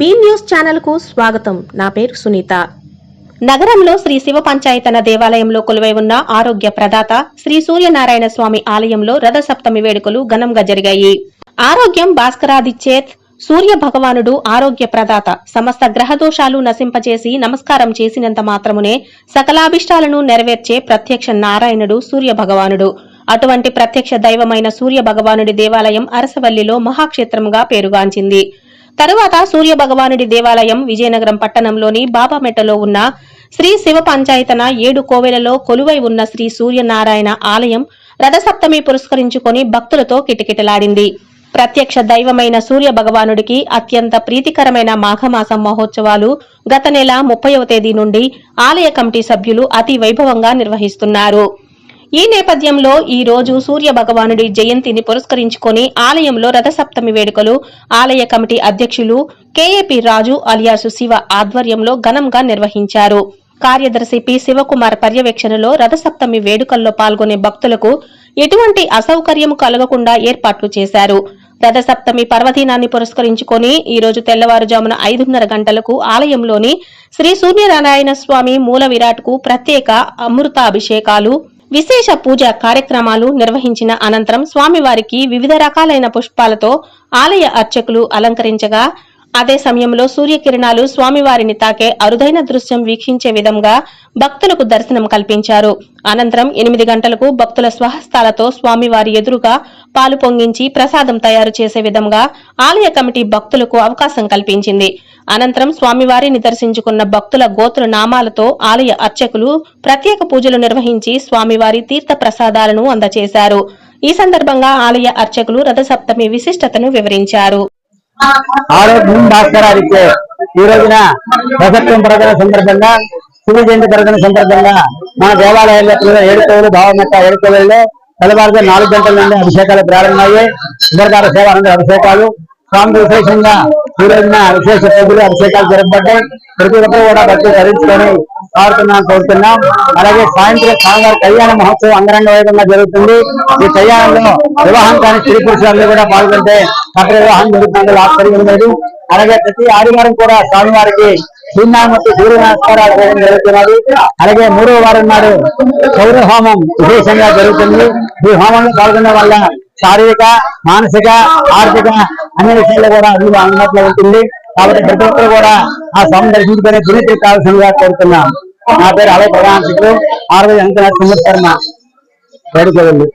Be news ఛానల్కు స్వాగతం. నా పేరు సునీత. నగరంలో శ్రీ శివ పంచాయతన దేవాలయంలో కొలువై ఉన్న ఆరోగ్య ప్రదాత శ్రీ సూర్యనారాయణ స్వామి ఆలయంలో రథ సప్తమి వేడుకలు ఘనంగా జరిగాయి. ఆరోగ్యం భాస్కరాదిచ్చేత్ సూర్య భగవానుడు ఆరోగ్య ప్రదాత సమస్త గ్రహ దోషాలు నశింపచేసి నమస్కారం చేసినంత మాత్రమునే సకలాభిష్టాలను నెరవేర్చే ప్రత్యక్ష నారాయణుడు సూర్య భగవానుడు. అటువంటి ప్రత్యక్ష దైవమైన సూర్య భగవానుడి దేవాలయం అరసవల్లిలో మహాక్షేత్రముగా పేరుగాంచింది. తరువాత సూర్య భగవానుడి దేవాలయం విజయనగరం పట్టణంలోని బాబామెట్టలో ఉన్న శ్రీ శివ పంచాయతన ఏడు కోవెలలో కొలువై ఉన్న శ్రీ సూర్యనారాయణ ఆలయం రథసప్తమి పురస్కరించుకొని భక్తులతో కిటకిటలాడింది. ప్రత్యక్ష దైవమైన సూర్య భగవానుడికి అత్యంత ప్రీతికరమైన మాఘమాసం మహోత్సవాలు గత నెల ముప్పైవ తేదీ నుండి ఆలయ కమిటీ సభ్యులు అతి వైభవంగా నిర్వహిస్తున్నారు. ఈ నేపథ్యంలో ఈ రోజు సూర్య భగవానుడి జయంతిని పురస్కరించుకొని ఆలయంలో రథసప్తమి వేడుకలు ఆలయ కమిటీ అధ్యక్షులు కేఏపి రాజు అలియాసు శివ ఆధ్వర్యంలో ఘనంగా నిర్వహించారు. కార్యదర్శి పి శివకుమార్ పర్యవేక్షణలో రథసప్తమి వేడుకల్లో పాల్గొనే భక్తులకు ఎటువంటి అసౌకర్యం కలగకుండా ఏర్పాట్లు చేశారు. రథసప్తమి పర్వదినాన్ని పురస్కరించుకొని ఈ రోజు తెల్లవారుజామున ఐదున్నర గంటలకు ఆలయంలోని శ్రీ సూర్యనారాయణ స్వామి మూల విరాట్కు ప్రత్యేక అమృతాభిషేకాలు విశేష పూజ కార్యక్రమాలు నిర్వహించిన అనంతరం స్వామివారికి వివిధ రకాలైన పుష్పాలతో ఆలయ అర్చకులు అలంకరించగా అదే సమయంలో సూర్యకిరణాలు స్వామివారిని తాకే అరుదైన దృశ్యం వీక్షించే విధంగా భక్తులకు దర్శనం కల్పించారు. అనంతరం ఎనిమిది గంటలకు భక్తుల స్వహస్తాలతో స్వామివారి ఎదురుగా పాలు పొంగించి ప్రసాదం తయారు చేసే విధంగా ఆలయ కమిటీ భక్తులకు అవకాశం కల్పించింది. అనంతరం స్వామివారిని దర్శించుకున్న భక్తుల గోత్ర నామాలతో ఆలయ అర్చకులు ప్రత్యేక పూజలు నిర్వహించి స్వామివారి తీర్థ ప్రసాదాలను అందజేశారు ఈ సందర్భంగా ఆలయ అర్చకులు రథసప్తమి విశిష్టతను వివరించారు. ఆరోగ్యం భాస్కరాదిత్య. ఈ రోజున ప్రసక్తం పర్వదిన సందర్భంగా శివ జయంతి పర్వదిన సందర్భంగా మన దేవాలయాల్లో ఏడుకోవలు భావమెత్త ఏడుకోవల్లో తెల్లవారుజాము నాలుగు గంటల నుండి అభిషేకాలు ప్రారంభమయ్యాయి. సుందరకాల సేవ అనంతరం అభిషేకాలు. స్వామి విశేషంగా ఈ రోజున విశేష పూజలు అభిషేకాలు జరపబడ్డాయి ప్రతి ఒక్కరు కూడా భక్తులు ధరించుకొని పాడుతున్నాం కోరుతున్నాం. అలాగే సాయంత్రం స్వామివారి కళ్యాణ మహోత్సవం అంగరంగ వైభవంగా జరుగుతుంది. ఈ కళ్యాణంలో వివాహం కాని స్త్రీ పురుషులందరూ కూడా పాల్గొంటే అక్కడ వివాహం జరుగుతుంది ఆశ్చర్యం లేదు. అలాగే ప్రతి ఆదివారం కూడా స్వామివారికి శ్రీనామతి సూర్య నమస్కారాలు చేయడం జరుగుతున్నది. అలాగే మూడవ వారం నాడు సౌర హోమం విశేషంగా జరుగుతుంది. ఈ హోమంలో పాల్గొనడం వల్ల శారీరక మానసిక ఆర్థిక అన్ని విషయాల్లో కూడా అందులో అందుబాటులో ఉంటుంది. కాబట్టి ప్రతి ఒక్కరు కూడా ఆ స్వామి దర్శించుకునే పుణ్యతి కావాల్సిందిగా కోరుతున్నాం. నా పేరు అలయ ప్రధాన శిక్షులు ఆరు వెంకటనాథ శర్మ వేడుకోవాలి